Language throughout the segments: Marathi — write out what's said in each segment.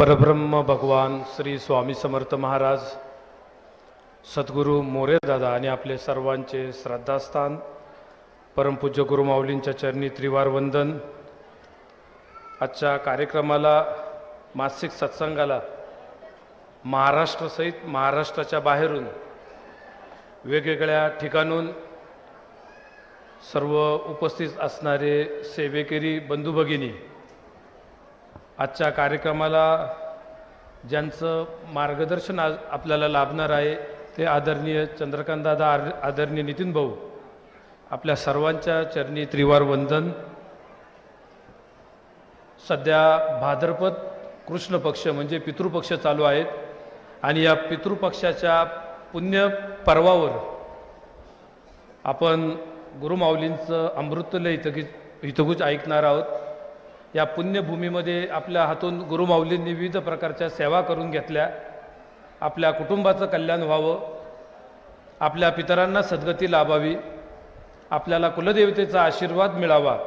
परब्रह्म भगवान श्री स्वामी समर्थ महाराज सद्गुरू मोरे दादा आणि आपले सर्वांचे श्रद्धास्थान परमपूज्य गुरुमाऊलींच्या चरणी त्रिवार वंदन. आजच्या कार्यक्रमाला मासिक सत्संगाला महाराष्ट्रसहित महाराष्ट्राच्या बाहेरून वेगवेगळ्या ठिकाणून सर्व उपस्थित असणारे सेवेकरी बंधू भगिनी आजच्या कार्यक्रमाला ज्यांचं मार्गदर्शन आज आपल्याला लाभणार आहे ते आदरणीय चंद्रकांतदादा आर आदरणीय नितीन भाऊ आपल्या सर्वांच्या चरणी त्रिवार वंदन. सध्या भाद्रपद कृष्ण पक्ष म्हणजे पितृपक्ष चालू आहेत आणि या पितृपक्षाच्या पुण्य पर्वावर आपण गुरुमाऊलींचं अमृतलय इथगी हितगुज ऐकणार आहोत. या पुण्यभूमीमध्ये आपल्या हातून गुरुमाऊलींनी विविध प्रकारच्या सेवा करून घेतल्या. आपल्या कुटुंबाचं कल्याण व्हावं. आपल्या पितरांना सद्गती लाभावी. आपल्याला कुलदेवतेचा आशीर्वाद मिळावा.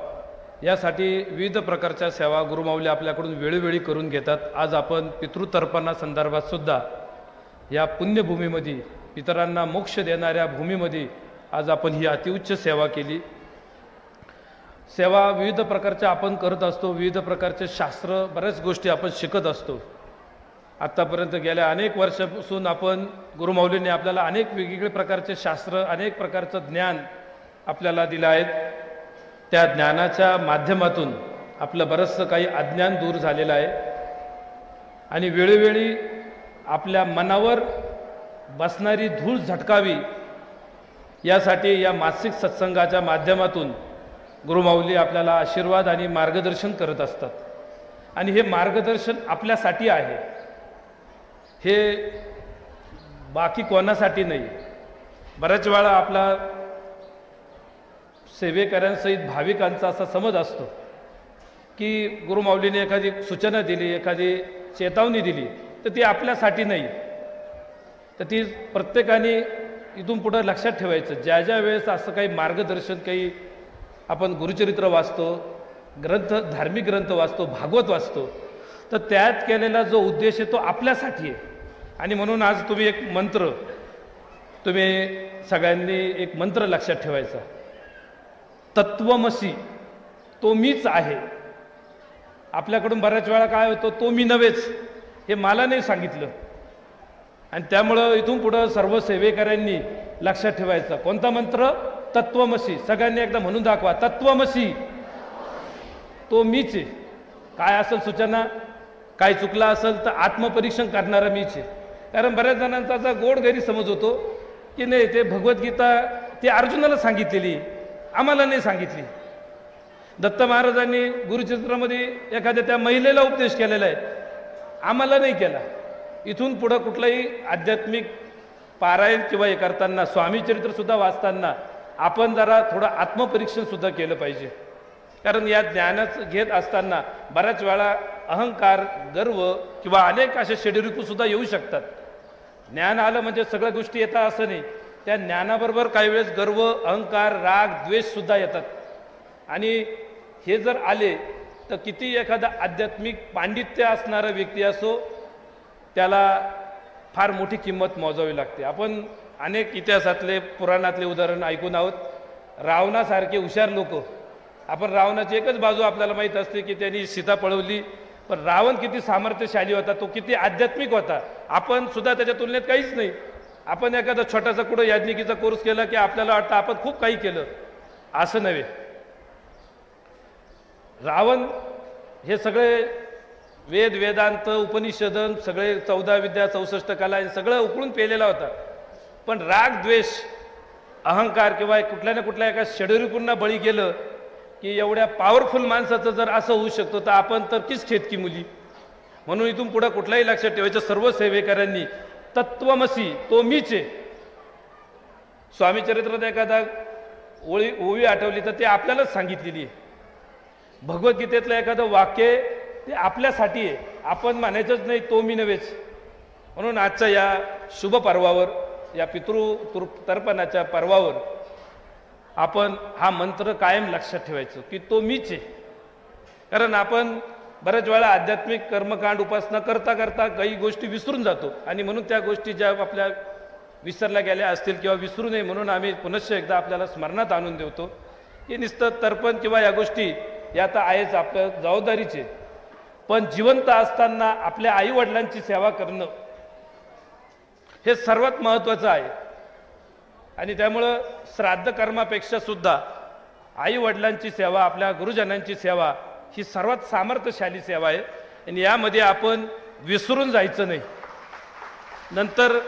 यासाठी विविध प्रकारच्या सेवा गुरुमाऊली आपल्याकडून वेळोवेळी करून घेतात. आज आपण पितृतर्पणा संदर्भातसुद्धा या पुण्यभूमीमध्ये पितरांना मोक्ष देणाऱ्या भूमीमध्ये आज आपण ही अतिउच्च सेवा केली. सेवा विविध प्रकारच्या आपण करत असतो विविध प्रकारचे शास्त्र बऱ्याच गोष्टी आपण शिकत असतो. आत्तापर्यंत गेल्या अनेक वर्षापासून आपण गुरुमाऊलीने आपल्याला अनेक वेगवेगळे प्रकारचे शास्त्र अनेक प्रकारचं ज्ञान आपल्याला दिलं आहेत त्या ज्ञानाच्या माध्यमातून आपलं बरंचसं काही अज्ञान दूर झालेलं आहे. आणि वेळोवेळी आपल्या मनावर बसणारी धूळ झटकावी यासाठी या मासिक सत्संगाच्या माध्यमातून गुरुमाऊली आपल्याला आशीर्वाद आणि मार्गदर्शन करत असतात. आणि हे मार्गदर्शन आपल्यासाठी आहे. हे बाकी कोणासाठी नाही. बऱ्याच वेळा आपला सेवेकऱ्यांसहित भाविकांचा असा समज असतो की गुरुमाऊलीने एखादी सूचना दिली एखादी चेतावणी दिली तर ती आपल्यासाठी नाही. तर ती प्रत्येकाने इथून पुढं लक्षात ठेवायचं. ज्या ज्या वेळेस असं काही मार्गदर्शन काही आपण गुरुचरित्र वाचतो ग्रंथ धार्मिक ग्रंथ वाचतो भागवत वाचतो तर त्यात केलेला जो उद्देश आहे तो आपल्यासाठी आहे. आणि म्हणून आज तुम्ही एक मंत्र तुम्ही सगळ्यांनी एक मंत्र लक्षात ठेवायचा. तत्वमसी तो मीच आहे. आपल्याकडून बऱ्याच वेळा काय होतो तो मी नव्हेच हे मला नाही सांगितलं. आणि त्यामुळं इथून पुढं सर्व सेवेकऱ्यांनी लक्षात ठेवायचं. कोणता मंत्र? तत्वमसी. सगळ्यांनी एकदा म्हणून दाखवा. तत्वमसी. तो मीच आहे. काय असेल सूचना? काय चुकला असेल तर आत्मपरीक्षण करणारा मीच आहे. कारण बऱ्याच जणांचा असा गोड गैरसमज होतो की नाही ते भगवद्गीता ते अर्जुनाला सांगितलेली. आम्हाला नाही सांगितली. दत्त महाराजांनी गुरुचित्रामध्ये एखाद्या त्या महिलेला उपदेश केलेला आहे. आम्हाला नाही केला. इथून पुढं कुठलंही आध्यात्मिक पारायण किंवा हे करताना स्वामीचरित्रसुद्धा वाचताना आपण जरा थोडं आत्मपरीक्षण सुद्धा केलं पाहिजे. कारण या ज्ञानच घेत असताना बऱ्याच वेळा अहंकार गर्व किंवा अनेक असे षडरिपूसुद्धा येऊ शकतात. ज्ञान आलं म्हणजे सगळ्या गोष्टी येतात असं नाही. त्या ज्ञानाबरोबर काही वेळेस गर्व अहंकार राग द्वेषसुद्धा येतात. आणि हे जर आले तर किती एखादा आध्यात्मिक पांडित्य असणारा व्यक्ती असो त्याला फार मोठी किंमत मोजावी लागते. आपण अनेक इतिहासातले पुराणातले उदाहरण ऐकून आहोत. रावणासारखे हुशार लोक. आपण रावणाची एकच बाजू आपल्याला माहीत असते की त्यांनी सीता पळवली. पण रावण किती सामर्थ्यशाली होता तो किती आध्यात्मिक होता. आपण सुद्धा त्याच्या तुलनेत काहीच नाही. आपण एखादा छोटासा कुठं याज्ञिकीचा कोर्स केला की आपल्याला वाटतं आपण खूप काही केलं. असं नव्हे. रावण हे सगळे वेद वेदांत उपनिषदन सगळे चौदा विद्या चौसष्ट कला हे सगळं उकळून पेलेला होता. पण राग द्वेष अहंकार किंवा कुठल्या ना कुठल्या एका षडरूपूंना बळी गेलं की एवढ्या पॉवरफुल माणसाचं जर असं होऊ शकतो तर आपण तर किस खेतकी मुली? म्हणून इथून पुढं कुठलाही लक्षात ठेवायचं सर्व सेवेकऱ्यांनी. तत्वमसी तो मीच आहे. स्वामी चरित्रात एखादा ओळी ओवी आठवली तर ते आपल्यालाच सांगितलेली आहे. भगवद्गीतेतलं एखादं वाक्य ते आपल्यासाठी आहे. आपण मानायचंच नाही तो मी नव्हेच. म्हणून आजच्या या शुभ पर्वावर या पितृ तृ तर्पणाच्या पर्वावर आपण हा मंत्र कायम लक्षात ठेवायचो की तो मीच आहे. कारण आपण बऱ्याच वेळा आध्यात्मिक कर्मकांड उपासना करता करता काही गोष्टी विसरून जातो. आणि म्हणून त्या गोष्टी ज्या आपल्या विसरल्या गेल्या असतील किंवा विसरू नये म्हणून आम्ही पुनश्च एकदा आपल्याला स्मरणात आणून देवतो की नुसतं तर्पण किंवा या गोष्टी या तर आहेच आपल्या जबाबदारीचे. पण जिवंत असताना आपल्या आईवडिलांची सेवा करणं हे सर्वात महत्त्वाचं आहे. आणि त्यामुळं श्राद्ध कर्मापेक्षा सुद्धा आई वडिलांची सेवा आपल्या गुरुजनांची सेवा ही सर्वात सामर्थ्यशाली सेवा आहे. आणि यामध्ये आपण विसरून जायचं नाही. नंतर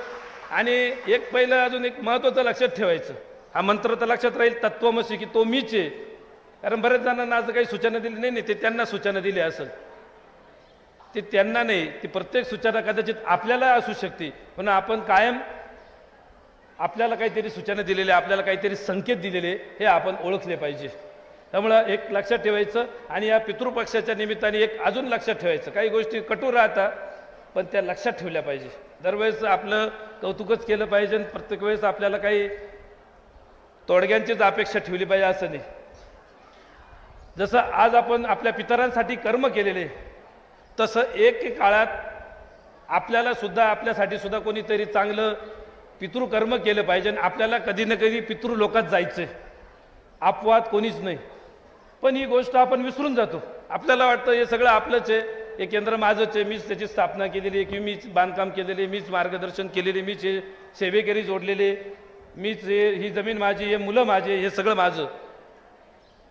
आणि एक पहिलं अजून एक महत्त्वाचं लक्षात ठेवायचं. हा मंत्र तर लक्षात राहील तत्वमसी की तो मीच आहे. कारण बऱ्याच जणांना आज काही सूचना दिली नाही नाही ते त्यांना सूचना दिली असेल. ते त्यांना नाही ती प्रत्येक सूचना कदाचित आपल्याला असू शकते पण आपण कायम आपल्याला काहीतरी सूचना दिलेल्या आपल्याला काहीतरी संकेत दिलेले हे आपण ओळखले पाहिजे. त्यामुळं एक लक्षात ठेवायचं आणि या पितृपक्षाच्या निमित्ताने एक अजून लक्षात ठेवायचं. काही गोष्टी कटू राहतात पण त्या लक्षात ठेवल्या पाहिजे. दरवेळेस आपलं कौतुकच केलं पाहिजे आणि प्रत्येक वेळेस आपल्याला काही तोडग्यांचीच अपेक्षा ठेवली पाहिजे असं नाही. जसं आज आपण आपल्या पितरांसाठी कर्म केलेले तसं एक एक काळात आपल्याला सुद्धा आपल्यासाठी सुद्धा कोणीतरी चांगलं पितृकर्म केलं पाहिजे आणि आपल्याला कधी ना कधी पितृलोकात जायचं अपवाद कोणीच नाही. पण ही गोष्ट आपण विसरून जातो. आपल्याला वाटतं हे सगळं आपलंच आहे. हे केंद्र माझंच आहे. मीच त्याची स्थापना केलेली आहे. की मीच बांधकाम केलेले मीच मार्गदर्शन केलेले मीच हे सेवेकरी जोडलेले मीच हे ही जमीन माझी हे मुलं माझे हे सगळं माझं.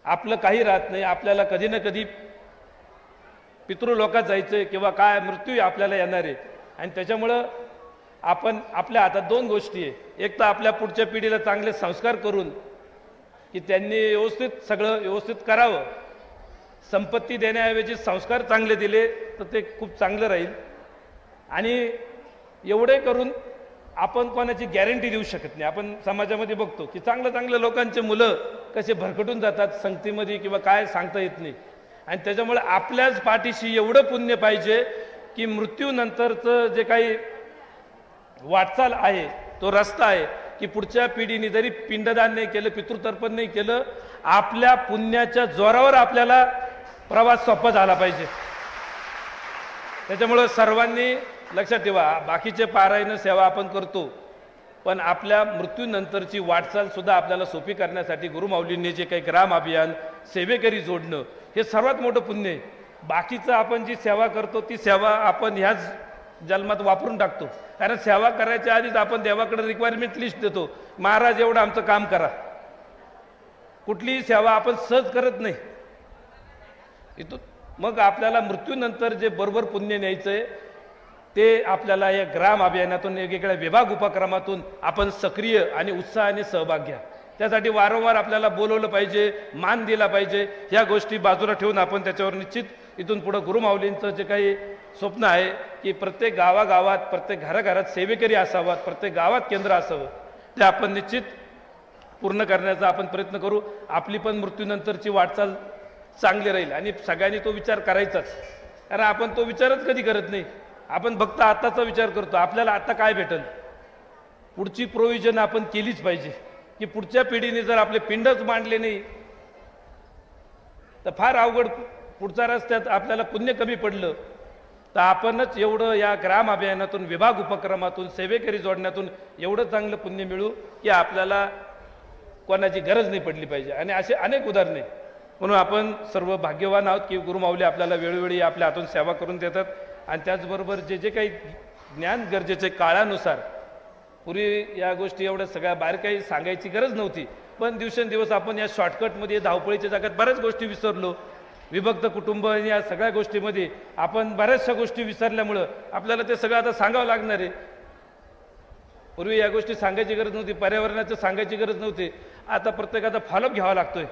आपलं काही राहत नाही. आपल्याला कधी ना कधी पितृलोकात जायचं आहे किंवा काय मृत्यू आपल्याला येणार आहे. आणि त्याच्यामुळं आपण आपल्या हातात दोन गोष्टी आहे. एक तर आपल्या पुढच्या पिढीला चांगले संस्कार करून की त्यांनी व्यवस्थित सगळं व्यवस्थित करावं. संपत्ती देण्याऐवजी संस्कार चांगले दिले तर ते खूप चांगलं राहील. आणि एवढे करून आपण कोणाची गॅरंटी देऊ शकत नाही. आपण समाजामध्ये बघतो की चांगलं चांगल्या लोकांचे मुलं कसे भरकटून जातात संगतीमध्ये किंवा काय सांगता येत नाही. आणि त्याच्यामुळे आपल्याच पाठीशी एवढं पुण्य पाहिजे की मृत्यूनंतरचं जे काही वाटचाल आहे तो रस्ता आहे की पुढच्या पिढीने जरी पिंडदान नाही केलं पितृतर्पण नाही केलं आपल्या पुण्याच्या जोरावर आपल्याला प्रवास सोपा झाला पाहिजे. त्याच्यामुळं सर्वांनी लक्षात ठेवा बाकीचे पारायण सेवा आपण करतो. पण आपल्या मृत्यूनंतरची वाटचालसुद्धा आपल्याला सोपी करण्यासाठी गुरुमाऊलींनी जे काही ग्राम अभियान सेवेकरी जोडणं हे सर्वात मोठं पुण्य आहे. बाकीचं आपण जी सेवा करतो ती सेवा आपण ह्याच जन्मात वापरून टाकतो. कारण सेवा करायच्या आधीच आपण देवाकडे रिक्वायरमेंट लिस्ट देतो. महाराज एवढं आमचं काम करा. कुठलीही सेवा आपण सहज करत नाही. इथून मग आपल्याला मृत्यूनंतर जे बरोबर पुण्य न्यायचं आहे ते आपल्याला या ग्राम अभियानातून वेगवेगळ्या विभाग उपक्रमातून आपण सक्रिय आणि उत्साहाने सहभाग घ्या. त्यासाठी वारंवार आपल्याला बोलवलं पाहिजे मान दिला पाहिजे. ह्या गोष्टी बाजूला ठेवून आपण त्याच्यावर निश्चित इथून पुढं गुरुमाऊलींचं जे काही स्वप्न आहे की प्रत्येक गावागावात प्रत्येक घराघरात सेवेकरी असावात प्रत्येक गावात केंद्र असावं ते आपण निश्चित पूर्ण करण्याचा आपण प्रयत्न करू. आपली पण मृत्यूनंतरची वाटचाल चांगली राहील आणि सगळ्यांनी तो विचार करायचाच. कारण आपण तो विचारच कधी करत नाही. आपण फक्त आत्ताचा विचार करतो आपल्याला आत्ता काय भेटेल? पुढची प्रोव्हिजन आपण केलीच पाहिजे. की पुढच्या पिढीने जर आपले पिंडच मांडले नाही तर फार अवघड पुढच्या रस्त्यात आपल्याला पुण्य कमी पडलं. तर आपणच एवढं या ग्राम अभियानातून विभाग उपक्रमातून सेवेकरी जोडण्यातून एवढं चांगलं पुण्य मिळू की आपल्याला कोणाची गरज नाही पडली पाहिजे. आणि असे अनेक उदाहरणे. म्हणून आपण सर्व भाग्यवान आहोत की गुरुमाऊली आपल्याला वेळोवेळी आपल्या हातून सेवा करून देतात. आणि त्याचबरोबर जे जे काही ज्ञान गरजेचे काळानुसार पूर्वी या गोष्टी एवढ्या सगळ्या बाहेर काही सांगायची गरज नव्हती. पण दिवसेंदिवस आपण या शॉर्टकटमध्ये धावपळीच्या जागात बऱ्याच गोष्टी विसरलो. विभक्त कुटुंब आणि या सगळ्या गोष्टीमध्ये आपण बऱ्याचशा गोष्टी विसरल्यामुळं आपल्याला ते सगळं आता सांगावं लागणार आहे. पूर्वी या गोष्टी सांगायची गरज नव्हती पर्यावरणाचं सांगायची गरज नव्हती. आता प्रत्येकाचा फॉलोअप घ्यावा लागतोय.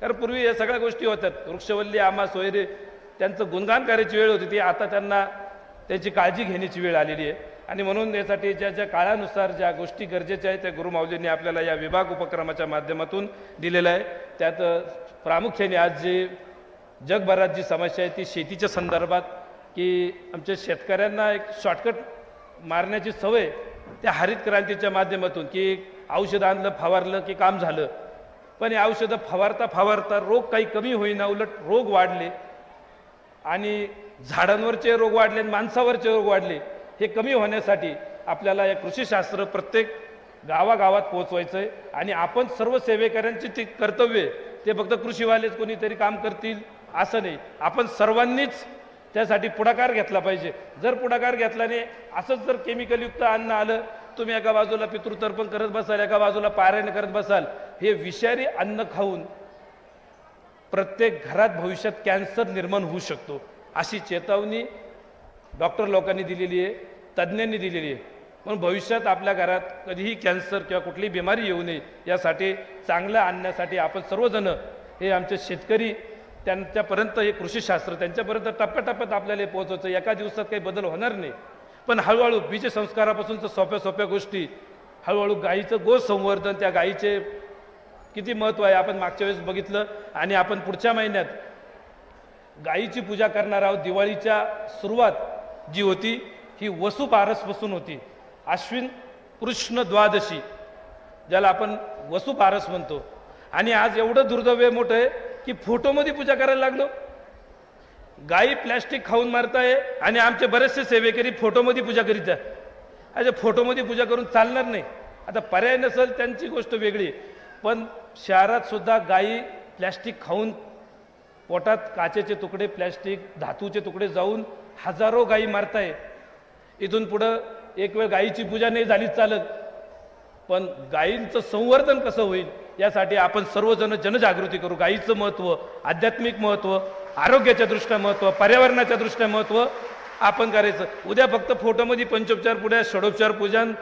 कारण पूर्वी या सगळ्या गोष्टी होतात वृक्षवल्ली आमास वगैरे त्यांचं गुणगान करायची वेळ होती ती. आता त्यांना त्यांची काळजी घेण्याची वेळ आलेली आहे. आणि म्हणून यासाठी ज्या ज्या काळानुसार ज्या गोष्टी गरजेच्या आहेत त्या गुरुमाऊलींनी आपल्याला या विभाग उपक्रमाच्या माध्यमातून दिलेल्या आहे त्यात प्रामुख्याने आज जी जगभरात जी समस्या आहे ती शेतीच्या संदर्भात की आमच्या शेतकऱ्यांना एक शॉर्टकट मारण्याची सवय त्या हरित क्रांतीच्या माध्यमातून की औषध आणलं फवारलं की काम झालं. पण हे औषधं फवारता फवारता रोग काही कमी होईना उलट रोग वाढले. आणि झाडांवरचे रोग वाढले आणि माणसावरचे रोग वाढले हे कमी होण्यासाठी आपल्याला हे कृषीशास्त्र प्रत्येक गावागावात पोहोचवायचं आहे आणि आपण सर्व सेवेकऱ्यांचे ते कर्तव्य ते फक्त कृषीवालेच कोणीतरी काम करतील असं नाही. आपण सर्वांनीच त्यासाठी पुढाकार घेतला पाहिजे. जर पुढाकार घेतला नाही असंच जर केमिकलयुक्त अन्न आलं तुम्ही एका बाजूला पितृतर्पण करत बसाल एका बाजूला पारायण करत बसाल हे विषारी अन्न खाऊन प्रत्येक घरात भविष्यात कॅन्सर निर्माण होऊ शकतो. अशी चेतावणी डॉक्टर लोकांनी दिलेली आहे तज्ज्ञांनी दिलेली आहे. म्हणून भविष्यात आपल्या घरात कधीही कॅन्सर किंवा कुठलीही बिमारी येऊ नये यासाठी चांगलं आणण्यासाठी आपण सर्वजण हे आमचे शेतकरी त्यांच्यापर्यंत हे कृषीशास्त्र त्यांच्यापर्यंत टप्प्याटप्प्यात आपल्याला हे पोहोचवायचं एका दिवसात काही बदल होणार नाही. पण हळूहळू बीजसंस्कारापासून तर सोप्या सोप्या गोष्टी हळूहळू गाईचं गो संवर्धन त्या गाईचे किती महत्त्व आहे? आपण मागच्या वेळेस बघितलं आणि आपण पुढच्या महिन्यात गायीची पूजा करणार आहोत. दिवाळीच्या सुरुवात जी होती ही वसुपारसपासून होती. अश्विन कृष्ण द्वादशी ज्याला आपण वसुपारस म्हणतो. आणि आज एवढं दुर्दैव मोठं आहे की फोटोमध्ये पूजा करायला लागलो. गायी प्लॅस्टिक खाऊन मारताय आणि आमचे बरेचसे सेवेकरी फोटोमध्ये पूजा करीत आहे अच्छा फोटोमध्ये पूजा करून चालणार नाही. आता पर्याय नसेल त्यांची गोष्ट वेगळी. पण शहरातसुद्धा गायी प्लॅस्टिक खाऊन पोटात काचेचे तुकडे प्लॅस्टिक धातूचे तुकडे जाऊन हजारो गायी मारताय. इथून पुढं एक वेळ गायीची पूजा नाही झालीच चालत. पण गायींचं संवर्धन कसं होईल यासाठी आपण सर्वजण जनजागृती करू. गायीचं महत्त्व आध्यात्मिक महत्त्व आरोग्याच्या दृष्ट्या महत्त्व पर्यावरणाच्या दृष्ट्या महत्त्व आपण करायचं. उद्या फक्त फोटोमध्ये पंचोपचार पुढे षडोपचार पूजन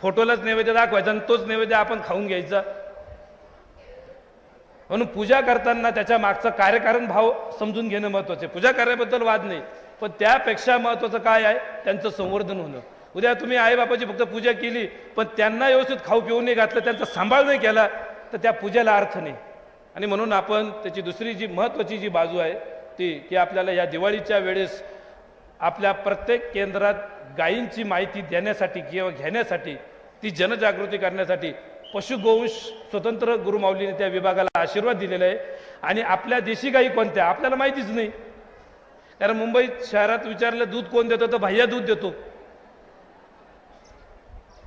फोटोलाच नैवेद्य दाखवायचा आणि तोच नैवेद्य आपण खाऊन घ्यायचा. म्हणून पूजा करताना त्याच्या मागचा कार्यकारण भाव समजून घेणं महत्वाचं आहे. पूजा कार्याबद्दल वाद नाही. पण त्यापेक्षा महत्वाचं काय आहे? त्यांचं संवर्धन होणं. उद्या तुम्ही आईबापाची फक्त पूजा केली पण त्यांना व्यवस्थित खाऊ पिऊ नाही घातलं त्यांचा सांभाळ नाही केला तर त्या पूजेला अर्थ नाही. आणि म्हणून आपण त्याची दुसरी जी महत्वाची जी बाजू आहे ती की आपल्याला या दिवाळीच्या वेळेस आपल्या प्रत्येक केंद्रात गायींची माहिती देण्यासाठी किंवा घेण्यासाठी ती जनजागृती करण्यासाठी पशुगोवंश स्वतंत्र गुरुमाऊलीने त्या विभागाला आशीर्वाद दिलेला आहे. आणि आपल्या देशी गाई कोणत्या? आपल्याला माहितीच नाही. कारण मुंबईत शहरात विचारलं दूध कोण देतो? तर भैया दूध देतो.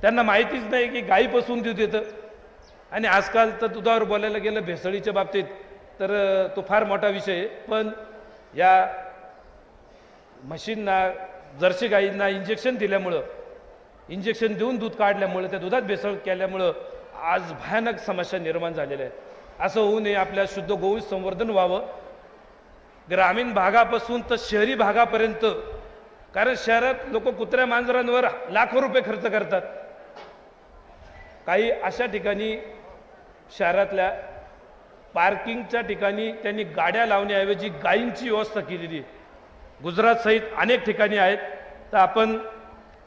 त्यांना माहितीच नाही की गायीपासून दूध येतं. आणि आजकाल तर दुधावर बोलायला गेलं भेसळीच्या बाबतीत तर तो फार मोठा विषय आहे. पण या म्हशींना जर्सी गायींना इंजेक्शन दिल्यामुळं इंजेक्शन देऊन दूध काढल्यामुळं त्या दुधात भेसळ केल्यामुळं आज भयानक समस्या निर्माण झालेल्या आहेत. असं होऊ नये आपल्या शुद्ध गोवंश संवर्धन व्हावं. ग्रामीण भागापासून तर शहरी भागापर्यंत. कारण शहरात लोक कुत्र्या मांजरांवर लाखो रुपये खर्च करतात. काही अशा ठिकाणी शहरातल्या पार्किंगच्या ठिकाणी त्यांनी गाड्या लावण्याऐवजी गायींची व्यवस्था केलेली आहे. गुजरात सहित अनेक ठिकाणी आहेत. तर आपण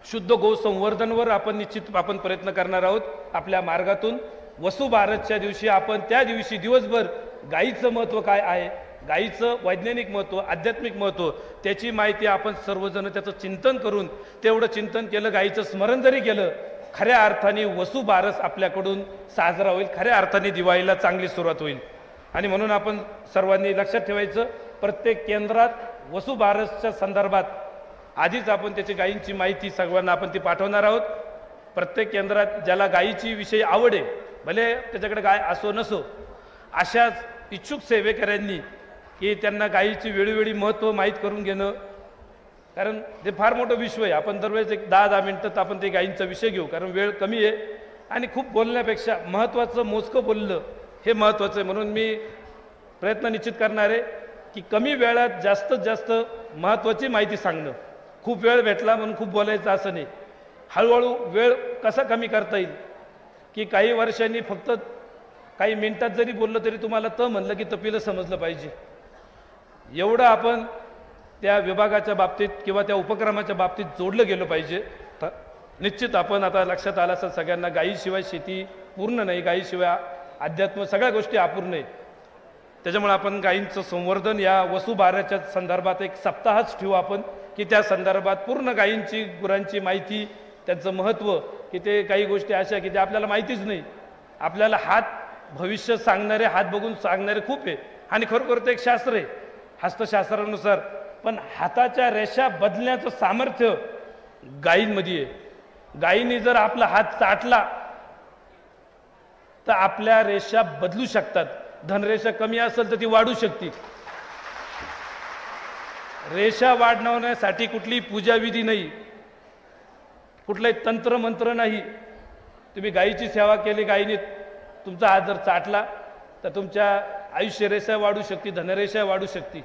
शुद्ध गो संवर्धनवर आपण निश्चित आपण प्रयत्न करणार आहोत. आपल्या मार्गातून वसुभारतच्या दिवशी आपण त्या दिवशी दिवसभर गायीचं महत्त्व काय आहे? गायीचं वैज्ञानिक महत्त्व आध्यात्मिक महत्त्व त्याची माहिती आपण सर्वजण त्याचं चिंतन करून तेवढं चिंतन केलं गायीचं स्मरण जरी केलं खऱ्या अर्थाने वसुबारस आपल्याकडून साजरा होईल खऱ्या अर्थाने दिवाळीला चांगली सुरुवात होईल. आणि म्हणून आपण सर्वांनी लक्षात ठेवायचं प्रत्येक केंद्रात वसुबारसच्या संदर्भात आधीच आपण त्याची गायींची माहिती सर्वांना आपण ती पाठवणार आहोत. प्रत्येक केंद्रात ज्याला गायीची विषयी आवड आहे भले त्याच्याकडे गाय असो नसो अशाच इच्छुक सेवेकऱ्यांनी की त्यांना गायीची वेळोवेळी महत्त्व माहीत करून घेणं. कारण ते फार मोठं विश्व आहे. आपण दरवेळेस एक दहा दहा मिनटात आपण ते गायींचा विषय घेऊ कारण वेळ कमी आहे. आणि खूप बोलण्यापेक्षा महत्त्वाचं मोजकं बोललं हे महत्त्वाचं आहे. म्हणून मी प्रयत्न निश्चित करणार आहे की कमी वेळात जास्तीत जास्त महत्त्वाची माहिती सांगणं. खूप वेळ भेटला म्हणून खूप बोलायचं असं नाही. हळूहळू वेळ कसा कमी करता येईल? की काही वर्षांनी फक्त काही मिनिटात जरी बोललं तरी तुम्हाला त म्हणलं की तपीलं समजलं पाहिजे. एवढं आपण त्या विभागाच्या बाबतीत किंवा त्या उपक्रमाच्या बाबतीत जोडलं गेलं पाहिजे. निश्चित आपण आता लक्षात आलं असेल सगळ्यांना गायीशिवाय शेती पूर्ण नाही गायीशिवाय अध्यात्म सगळ्या गोष्टी अपूर्ण आहेत. त्याच्यामुळे आपण गायींचं संवर्धन या वसुबाराच्या संदर्भात एक सप्ताहच ठेवू आपण. की त्या संदर्भात पूर्ण गायींची गुरांची माहिती त्यांचं महत्त्व की ते काही गोष्टी अशा की त्या आपल्याला माहितीच नाही. आपल्याला हात भविष्य सांगणारे हात बघून सांगणारे खूप आहे. आणि खरोखर ते एक शास्त्र आहे हस्तशास्त्रानुसार. पण हाताच्या रेषा बदलण्याचं सामर्थ्य गायींमध्ये आहे. गायीने जर आपला हात चाटला तर आपल्या रेषा बदलू शकतात. धनरेषा कमी असेल तर ती वाढू शकते. रेषा वाढवण्यासाठी कुठली पूजाविधी नाही. कुठलंही तंत्र मंत्र नाही. तुम्ही गायीची सेवा केली गायीने तुमचा हात जर चाटला तर तुमच्या आयुष्य रेषा वाढू शकते धनरेषा वाढू शकते.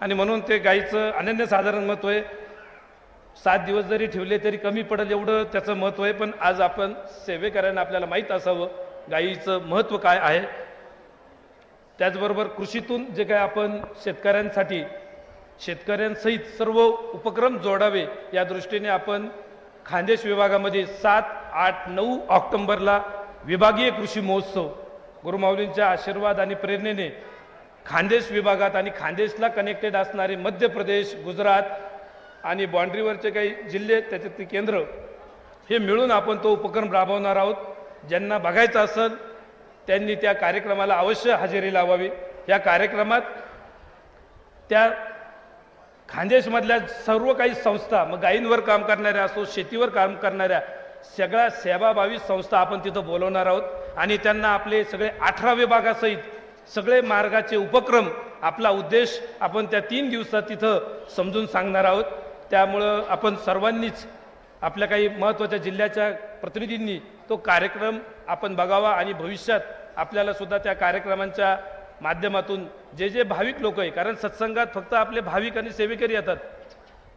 आणि म्हणून ते गायीचं अनन्यसाधारण महत्त्व आहे. सात दिवस जरी ठेवले तरी कमी पडेल एवढं त्याचं महत्त्व आहे पण आज आपण सेवेकऱ्यांना आपल्याला माहीत असावं गायीचं महत्त्व काय आहे. त्याचबरोबर कृषीतून जे काय आपण शेतकऱ्यांसाठी शेतकऱ्यांसहित सर्व उपक्रम जोडावे या दृष्टीने आपण खानदेश विभागामध्ये सात आठ नऊ ऑक्टोंबरला विभागीय कृषी महोत्सव गुरुमाऊलींच्या आशीर्वाद आणि प्रेरणेने खानदेश विभागात आणि खानदेशला कनेक्टेड असणारे मध्य प्रदेश गुजरात आणि बाँड्रीवरचे काही जिल्हे त्याच्यातली केंद्र हे मिळून आपण तो उपक्रम राबवणार आहोत. ज्यांना बघायचं असेल त्यांनी त्या कार्यक्रमाला अवश्य हजेरी लावावी. या कार्यक्रमात त्या खानदेशमधल्या सर्व काही संस्था मग गायींवर काम करणाऱ्या असो शेतीवर काम करणाऱ्या सगळ्या सेवाभावी संस्था आपण तिथं बोलवणार आहोत. आणि त्यांना आपले सगळे अठरा विभागासहित सगळे मार्गाचे उपक्रम आपला उद्देश आपण त्या तीन दिवसात तिथं समजून सांगणार आहोत. त्यामुळं आपण सर्वांनीच आपल्या काही महत्त्वाच्या जिल्ह्याच्या प्रतिनिधींनी तो कार्यक्रम आपण बघावा आणि भविष्यात आपल्याला सुद्धा त्या कार्यक्रमांच्या माध्यमातून जे जे भाविक लोक आहे कारण सत्संगात फक्त आपले भाविक आणि सेवेकरी येतात.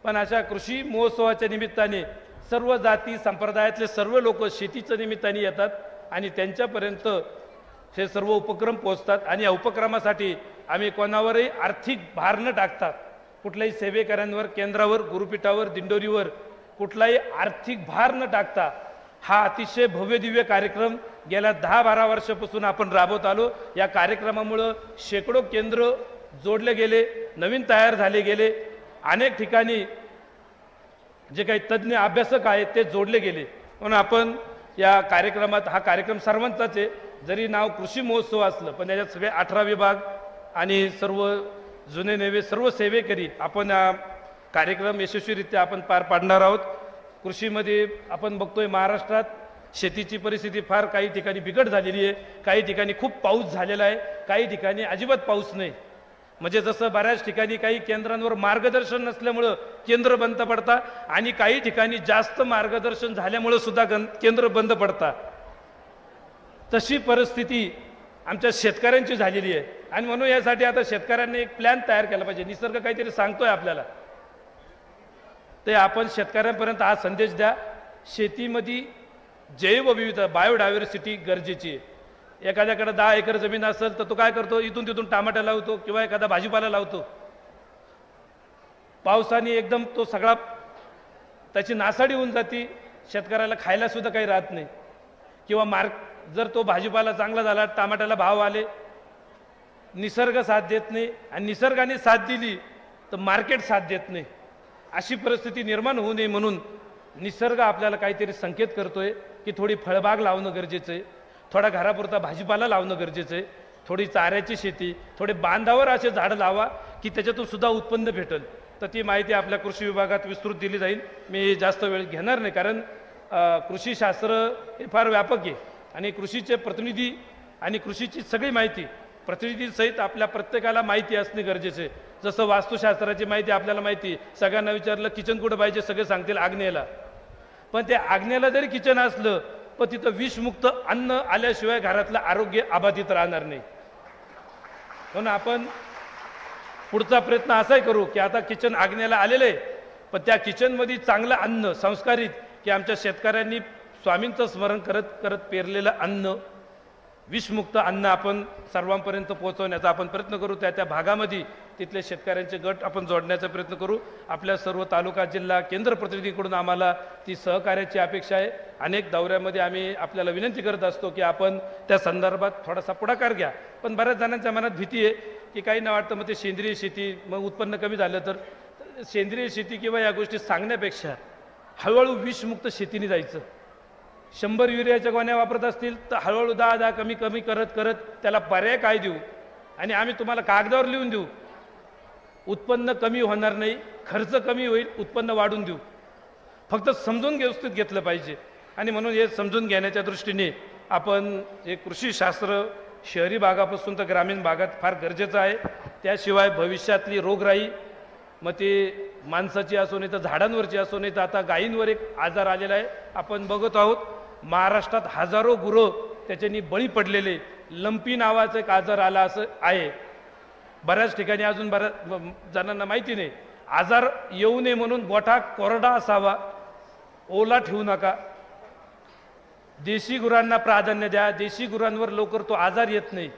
पण अशा कृषी महोत्सवाच्या निमित्ताने सर्व जाती संप्रदायातले सर्व लोक शेतीच्या निमित्ताने येतात आणि त्यांच्यापर्यंत हे सर्व उपक्रम पोहोचतात आणि या उपक्रमासाठी आम्ही कोणावरही आर्थिक भार न टाकतात कुठल्याही सेवेकऱ्यांवर केंद्रावर गुरुपीठावर दिंडोरीवर कुठलाही आर्थिक भार न टाकता हा अतिशय भव्य दिव्य कार्यक्रम गेल्या दहा बारा वर्षापासून आपण राबवत आलो. या कार्यक्रमामुळं शेकडो केंद्र जोडले गेले नवीन तयार झाले गेले. अनेक ठिकाणी जे काही तज्ज्ञ अभ्यासक आहेत ते जोडले गेले. म्हणून आपण या कार्यक्रमात हा कार्यक्रम सर्वांचाच आहे. जरी नाव कृषी महोत्सव असलं पण याच्यात सगळे अठरा विभाग आणि सर्व जुने नेवे सर्व सेवेकरी आपण हा कार्यक्रम यशस्वीरित्या आपण पार पाडणार आहोत. कृषीमध्ये आपण बघतोय महाराष्ट्रात शेतीची परिस्थिती फार काही ठिकाणी बिकट झालेली आहे. काही ठिकाणी खूप पाऊस झालेला आहे. काही ठिकाणी अजिबात पाऊस नाही. म्हणजे जसं बऱ्याच ठिकाणी काही केंद्रांवर मार्गदर्शन नसल्यामुळं केंद्र बंद पडतात आणि काही ठिकाणी जास्त मार्गदर्शन झाल्यामुळं सुद्धा केंद्र बंद पडतात तशी परिस्थिती आमच्या शेतकऱ्यांची झालेली आहे. आणि म्हणून यासाठी आता शेतकऱ्यांनी एक प्लॅन तयार केला पाहिजे. निसर्ग काहीतरी सांगतोय आपल्याला. ते आपण शेतकऱ्यांपर्यंत हा संदेश द्या. शेतीमध्ये जैवविविधता बायोडायव्हर्सिटी गरजेची आहे. एखाद्याकडे दहा एकर जमीन असेल तर तो काय करतो? इथून तिथून टमाटा लावतो किंवा एखादा भाजीपाला लावतो. पावसाने एकदम तो सगळा त्याची नासाडी होऊन जाती. शेतकऱ्याला खायलासुद्धा काही राहत नाही. किंवा मार्क जर तो भाजीपाला चांगला झाला टमाट्याला भाव आले निसर्ग साथ देत नाही आणि निसर्गाने साथ दिली तर मार्केट साथ देत नाही. अशी परिस्थिती निर्माण होऊ नये म्हणून निसर्ग आपल्याला काहीतरी संकेत करतोय की थोडी फळबाग लावणं गरजेचं आहे. थोडा घरापुरता भाजीपाला लावणं गरजेचं आहे. थोडी चाऱ्याची शेती थोडे बांधावर असे झाडं लावा की त्याच्यातून सुद्धा उत्पन्न भेटेल. तर ती माहिती आपल्या कृषी विभागात विस्तृत दिली जाईल. मी जास्त वेळ घेणार नाही कारण कृषीशास्त्र हे फार व्यापक आहे. आणि कृषीचे प्रतिनिधी आणि कृषीची सगळी माहिती प्रतिनिधीसहित आपल्या प्रत्येकाला माहिती असणे गरजेचे आहे. जसं वास्तुशास्त्राची माहिती आपल्याला माहिती आहे. सगळ्यांना विचारलं किचन कुठं पाहिजे सगळे सांगतील आग्नेयला पण त्या आग्नेला जरी किचन असलं पण तिथं विषमुक्त अन्न आल्याशिवाय घरातलं आरोग्य अबाधित राहणार नाही म्हणून आपण पुढचा प्रयत्न असाही करू की आता किचन आग्नेला आलेलं आहे पण त्या किचनमध्ये चांगलं अन्न संस्कारित की आमच्या शेतकऱ्यांनी स्वामींचं स्मरण करत करत पेरलेलं अन्न विषमुक्त अन्न आपण सर्वांपर्यंत पोहोचवण्याचा आपण प्रयत्न करू. त्या त्या भागामध्ये तिथले शेतकऱ्यांचे गट आपण जोडण्याचा प्रयत्न करू. आपल्या सर्व तालुका जिल्हा केंद्र प्रतिनिधीकडून आम्हाला ती सहकार्याची अपेक्षा आहे. अनेक दौऱ्यामध्ये आम्ही आपल्याला विनंती करत असतो की आपण त्या संदर्भात थोडासा पुढाकार घ्या. पण बऱ्याच जणांच्या मनात भीती आहे की काही ना वाटतं मग ते सेंद्रिय शेती मग उत्पन्न कमी झालं तर सेंद्रिय शेती किंवा या गोष्टी सांगण्यापेक्षा हळूहळू विषमुक्त शेतीने जायचं. शंभर युरियाच्या गोण्या वापरत असतील तर हळूहळू दहा दहा कमी कमी करत करत त्याला पर्याय काय देऊ? आणि आम्ही तुम्हाला कागदावर लिहून देऊ. उत्पन्न कमी होणार नाही खर्च कमी होईल उत्पन्न वाढून देऊ. फक्त समजून व्यवस्थित घेतलं पाहिजे. आणि म्हणून हे समजून घेण्याच्या दृष्टीने आपण हे कृषीशास्त्र शहरी भागापासून तर ग्रामीण भागात फार गरजेचं आहे. त्याशिवाय भविष्यातली रोगराई मग ते माणसाची असो नाही तर झाडांवरची असो नाही तर आता गायींवर एक आजार आलेला आहे. आपण बघत आहोत. महाराष्ट्रात हजारो गुरं त्याच्यानी बळी पडलेले. लंपी नावाचं एक आजार आला असं आहे. बऱ्याच ठिकाणी अजून बऱ्याच जणांना माहिती नाही. आजार येऊ नये म्हणून गोठा कोरडा असावा. ओला ठेवू नका. देशी गुरांना प्राधान्य द्या. देशी गुरांवर लवकर तो आजार येत नाही.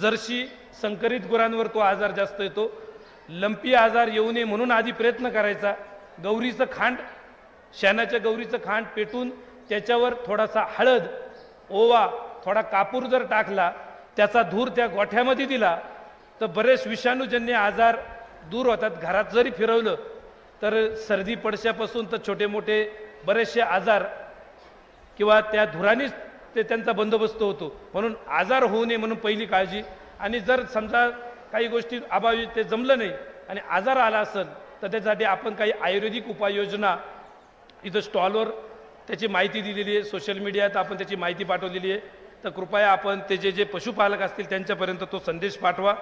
जर्शी संकरित गुरांवर तो आजार जास्त येतो. लंपी आजार येऊ नये म्हणून आधी प्रयत्न करायचा. गौरीचं खांड शेणाच्या गौरीचं खांड पेटून त्याच्यावर थोडासा हळद ओवा थोडा कापूर जर टाकला त्याचा धूर त्या गोठ्यामध्ये दिला तर बरेच विषाणूजन्य आजार दूर होतात. घरात जरी फिरवलं तर सर्दी पडशापासून तर छोटे मोठे बरेचसे आजार किंवा त्या धुरानेच ते त्यांचा बंदोबस्त होतो. म्हणून आजार होऊ नये म्हणून पहिली काळजी. आणि जर समजा काही गोष्टी अभावी ते जमलं नाही आणि आजार आला असेल तर त्यासाठी आपण काही आयुर्वेदिक उपाययोजना इथं स्टॉलवर त्याची माहिती दिलेली आहे. सोशल मीडियात आपण त्याची माहिती पाठवलेली आहे. तर कृपया आपण त्याचे जे पशुपालक असतील त्यांच्यापर्यंत तो संदेश पाठवा.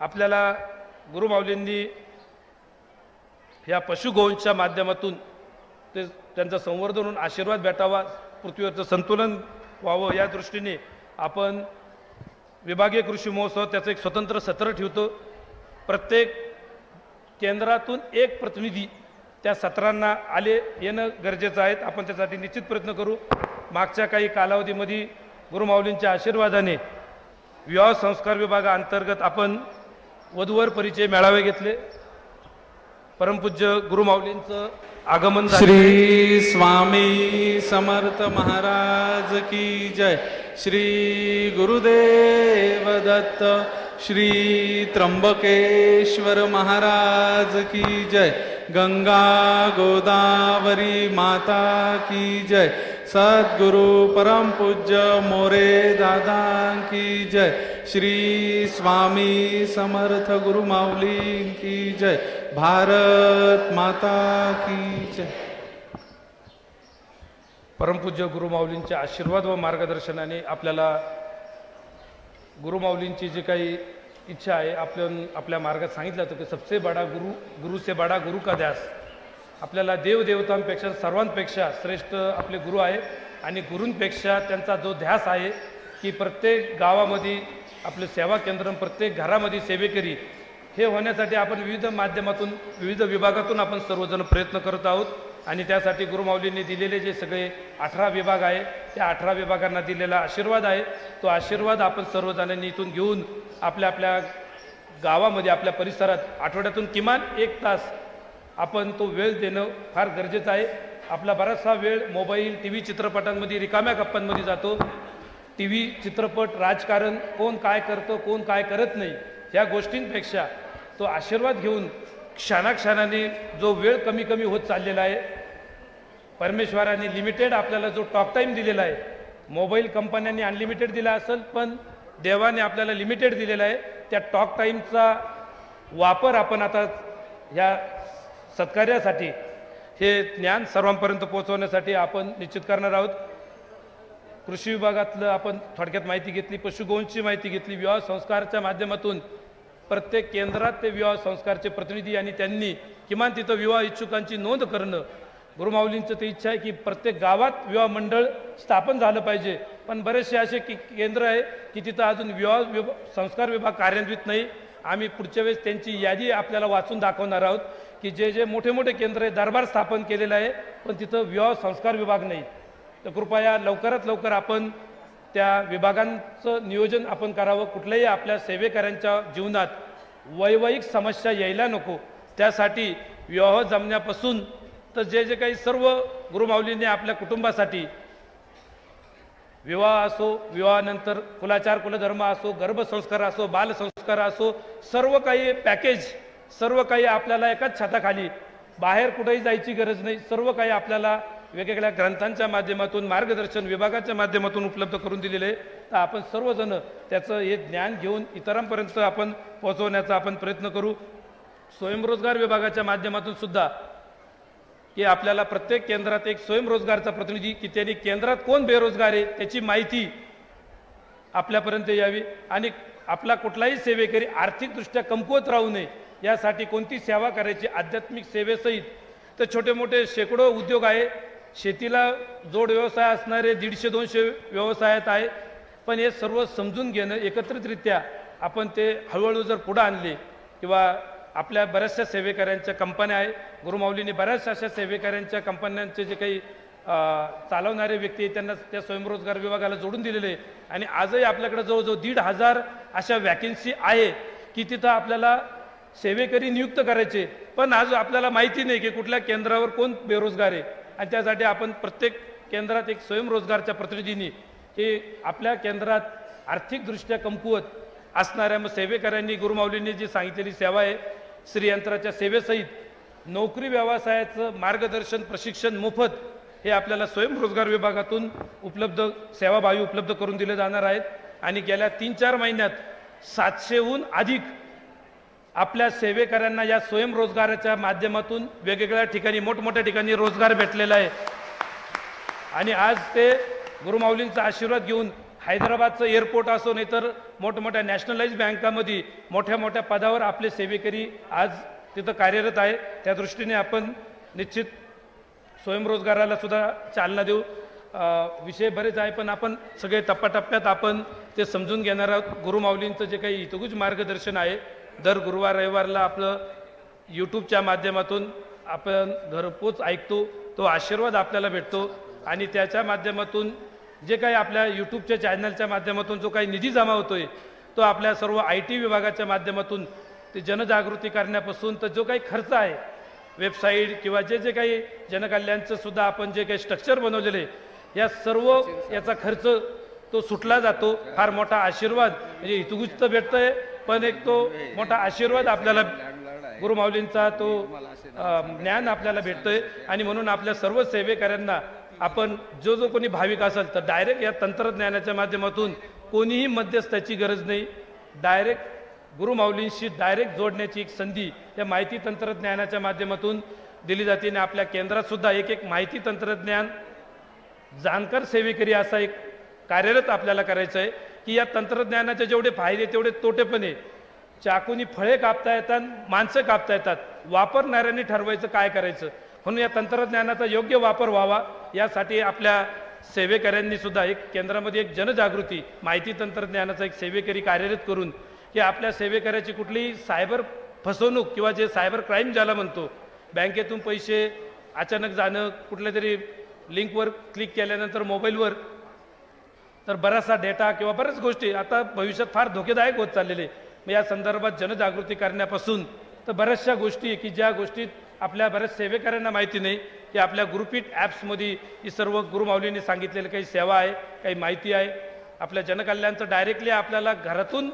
आपल्याला गुरुमाऊलींनी ह्या पशुगोंच्या माध्यमातून ते त्यांचं संवर्धन होऊन आशीर्वाद भेटावा पृथ्वीवरचं संतुलन व्हावं या दृष्टीने आपण विभागीय कृषी महोत्सव त्याचं एक स्वतंत्र सत्र ठेवतो. प्रत्येक केंद्रातून एक प्रतिनिधी त्या सत्रांना आले येणं गरजेचं आहे आपण त्यासाठी निश्चित प्रयत्न करू. मागच्या काही कालावधीमध्ये गुरुमाऊलींच्या आशीर्वादाने विवाह संस्कार विभागाअंतर्गत आपण वधूवर परिचय मेळावे घेतले. परमपूज्य गुरुमाऊलींचं आगमन श्री स्वामी समर्थ महाराज की जय. श्री गुरुदेव दत्त श्री त्र्यंबकेश्वर महाराज की जय. गंगा गोदावरी माता की जय। सद्गुरु परम पूज्य मोरे दादा की जय। श्री स्वामी समर्थ गुरु माऊली की जय। भारत माता की जय। परमपूज्य गुरुमाऊलींच्या आशीर्वाद व मार्गदर्शनाने आपल्याला गुरुमाऊलींची जी काही इच्छा आहे. आपण आपल्या मार्गात सांगितलं होतं की सबसे बडा गुरु गुरु से बडा गुरु का ध्यास. आपल्याला देवदेवतांपेक्षा सर्वांपेक्षा श्रेष्ठ आपले गुरु आहे. आणि गुरूंपेक्षा त्यांचा जो ध्यास आहे की प्रत्येक गावामध्ये आपलं सेवा केंद्र प्रत्येक घरामध्ये सेवेकरी हे होण्यासाठी आपण विविध माध्यमातून विविध विभागातून आपण सर्वजण प्रयत्न करत आहोत. आणि त्यासाठी गुरुमाऊलींनी दिलेले जे सगळे अठरा विभाग आहे त्या अठरा विभागांना दिलेला आशीर्वाद आहे. तो आशीर्वाद आपण सर्वजणांनी इथून घेऊन आपल्या आपल्या गावामध्ये आपल्या परिसरात आठवड्यातून किमान एक तास आपण तो वेळ देणं फार गरजेचं आहे. आपला बराचसा वेळ मोबाईल टी व्ही चित्रपटांमध्ये रिकाम्या गप्पांमध्ये जातो. टी व्ही चित्रपट राजकारण कोण काय करतं कोण काय करत नाही ह्या गोष्टींपेक्षा तो आशीर्वाद घेऊन क्षणाक्षणाने जो वेळ कमी कमी होत चाललेला आहे परमेश्वराने लिमिटेड आपल्याला जो टॉक टाईम दिलेला आहे मोबाईल कंपन्यांनी अनलिमिटेड दिला असेल पण देवाने आपल्याला लिमिटेड दिलेला आहे त्या टॉक टाईमचा वापर आपण आता ह्या सत्कार्यासाठी हे ज्ञान सर्वांपर्यंत पोहोचवण्यासाठी आपण निश्चित करणार आहोत. कृषी विभागातलं आपण थोडक्यात माहिती घेतली पशुगोंची माहिती घेतली विवाह संस्कारच्या माध्यमातून प्रत्येक केंद्रात ते विवाह संस्कारचे प्रतिनिधी आणि त्यांनी किमान तिथं विवाह इच्छुकांची नोंद करणं गुरुमाऊलींचं ते इच्छा आहे की प्रत्येक गावात विवाह मंडळ स्थापन झालं पाहिजे. पण बरेचसे असे की केंद्र आहे की तिथं अजून विवाह विभ संस्कार विभाग कार्यान्वित नाही. आम्ही पुढच्या वेळेस त्यांची यादी आपल्याला वाचून दाखवणार आहोत की जे जे मोठे मोठे केंद्र आहे दरबार स्थापन केलेलं आहे पण तिथं विवाह संस्कार विभाग नाही. तर कृपया लवकरात लवकर आपण त्या विभागांचं नियोजन आपण करावं. कुठल्याही आपल्या सेवेकऱ्यांच्या जीवनात वैवाहिक समस्या यायला नको. त्यासाठी विवाह जमण्यापासून तर जे जे काही सर्व गुरुमाऊलींनी आपल्या कुटुंबासाठी विवाह असो विवाहानंतर कुलाचार कुलधर्म असो गर्भसंस्कार असो बालसंस्कार असो सर्व काही पॅकेज सर्व काही आपल्याला एकाच छताखाली बाहेर कुठेही जायची गरज नाही. सर्व काही आपल्याला वेगवेगळ्या ग्रंथांच्या माध्यमातून मार्गदर्शन विभागाच्या माध्यमातून उपलब्ध करून दिलेले आहे. तर आपण सर्वजण त्याचं हे ज्ञान घेऊन इतरांपर्यंत आपण पोहोचवण्याचा आपण प्रयत्न करू. स्वयंरोजगार विभागाच्या माध्यमातून सुद्धा की आपल्याला प्रत्येक केंद्रात एक स्वयंरोजगारचा प्रतिनिधी की त्यांनी केंद्रात कोण बेरोजगार आहे त्याची माहिती आपल्यापर्यंत यावी. आणि आपला कुठलाही सेवेकरी आर्थिकदृष्ट्या कमकुवत राहू नये यासाठी कोणती सेवा करायची आध्यात्मिक सेवेसहित. तर छोटे मोठे शेकडो उद्योग आहे. शेतीला जोड व्यवसाय असणारे दीडशे दोनशे व्यवसायात आहे. पण हे सर्व समजून घेणं एकत्रितरित्या आपण ते हळूहळू जर पुढं आणले किंवा आपल्या बऱ्याचशा सेवेकऱ्यांच्या कंपन्या आहे. गुरुमाऊलीने बऱ्याचशा अशा सेवेकऱ्यांच्या कंपन्यांचे जे काही चालवणारे व्यक्ती आहेत त्यांना त्या स्वयंरोजगार विभागाला जोडून दिलेले आहे. आणि आजही आपल्याकडे जवळजवळ दीड हजार अशा वॅकेन्सी आहे की तिथं आपल्याला सेवेकरी नियुक्त करायचे. पण आज आपल्याला माहिती नाही की कुठल्या केंद्रावर कोण बेरोजगार आहे. आणि त्यासाठी आपण प्रत्येक केंद्रात एक स्वयंरोजगारच्या प्रतिनिधींनी की आपल्या केंद्रात आर्थिकदृष्ट्या कमकुवत असणाऱ्या मग सेवेकऱ्यांनी गुरुमाऊलींनी जी सांगितलेली सेवा आहे श्रीयंत्राच्या सेवेसहित नोकरी व्यवसायाचं मार्गदर्शन प्रशिक्षण मोफत हे आपल्याला स्वयंरोजगार विभागातून उपलब्ध सेवाभावी उपलब्ध करून दिले जाणार आहेत. आणि गेल्या तीन चार महिन्यात सातशेहून अधिक आपल्या सेवेकऱ्यांना या स्वयंरोजगाराच्या माध्यमातून वेगवेगळ्या ठिकाणी मोठमोठ्या ठिकाणी रोजगार भेटलेला आहे. आणि आज ते गुरुमाऊलींचा आशीर्वाद घेऊन हैदराबादचं एअरपोर्ट असो नाही तर मोठमोठ्या नॅशनलाइज बँकामध्ये मोठ्या मोठ्या पदावर आपले सेवेकरी आज तिथं कार्यरत आहे. त्या दृष्टीने आपण निश्चित स्वयंरोजगाराला सुद्धा चालना देऊ. विषय बरेच आहे पण आपण सगळे टप्प्याटप्प्यात आपण ते समजून घेणार आहोत. गुरुमाऊलींचं जे काही हितगुज मार्गदर्शन आहे दर गुरुवार रविवारला आपलं यूट्यूबच्या माध्यमातून आपण घरपोच ऐकतो तो आशीर्वाद आपल्याला भेटतो. आणि त्याच्या माध्यमातून जे काही आपल्या यूट्यूबच्या चॅनलच्या माध्यमातून जो काही निधी जमा होतो आहे तो आपल्या सर्व आय टी विभागाच्या माध्यमातून ते जनजागृती करण्यापासून तर जो काही खर्च आहे वेबसाईट किंवा जे जे काही जनकल्याणचं सुद्धा आपण जे काही स्ट्रक्चर बनवलेलं आहे या सर्व याचा खर्च तो सुटला जातो. फार मोठा आशीर्वाद म्हणजे हितगुज तर आहे पण एक तो मोठा आशीर्वाद आपल्याला गुरुमाऊलींचा तो ज्ञान आपल्याला भेटतोय. आणि म्हणून आपल्या सर्व सेवेकऱ्यांना आपण जो जो कोणी भाविक असेल तर डायरेक्ट या तंत्रज्ञानाच्या माध्यमातून कोणीही मध्यस्थाची गरज नाही. डायरेक्ट गुरुमाऊलींशी डायरेक्ट जोडण्याची एक संधी या माहिती तंत्रज्ञानाच्या माध्यमातून दिली जाते. आणि आपल्या केंद्रात सुद्धा एक एक माहिती तंत्रज्ञान जाणकार सेवेकरी असा एक कार्यरत आपल्याला करायचं आहे की या तंत्रज्ञानाचे जेवढे फायदे तेवढे तोटे पण आहे. चाकूनी फळे कापता येतात माणसं कापता येतात. वापरणाऱ्यांनी ठरवायचं काय करायचं? म्हणून या तंत्रज्ञानाचा योग्य वापर व्हावा यासाठी आपल्या सेवेकऱ्यांनी सुद्धा एक केंद्रामध्ये एक जनजागृती माहिती तंत्रज्ञानाचा एक सेवेकरी कार्यरत करून की आपल्या सेवेकऱ्याची कुठलीही सायबर फसवणूक किंवा जे सायबर क्राईम ज्याला म्हणतो बँकेतून पैसे अचानक जाणं कुठल्या तरी लिंकवर क्लिक केल्यानंतर मोबाईलवर तर बराचसा डेटा किंवा बऱ्याच गोष्टी आता भविष्यात फार धोकेदायक होत चाललेले. मग या संदर्भात जनजागृती करण्यापासून तर बऱ्याचशा गोष्टी की ज्या गोष्टीत आपल्या बऱ्याच सेवेकऱ्यांना माहिती नाही की आपल्या गुरुपीठ ॲप्समध्ये ही सर्व गुरुमाऊलींनी सांगितलेलं काही सेवा आहे काही माहिती आहे. आपल्या जनकल्याणचं डायरेक्टली आपल्याला घरातून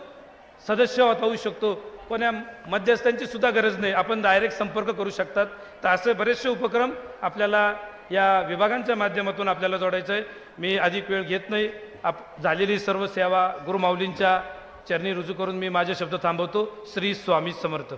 सदस्य होता होऊ शकतो पण या मध्यस्थांची सुद्धा गरज नाही. आपण डायरेक्ट संपर्क करू शकतात. तर असे बरेचसे उपक्रम आपल्याला या विभागांच्या माध्यमातून आपल्याला जोडायचं आहे. मी अधिक वेळ घेत नाही. आप झालेली सर्व सेवा गुरुमाऊलींच्या चरणी रुजू करून मी माझे शब्द थांबवतो. श्री स्वामी समर्थ.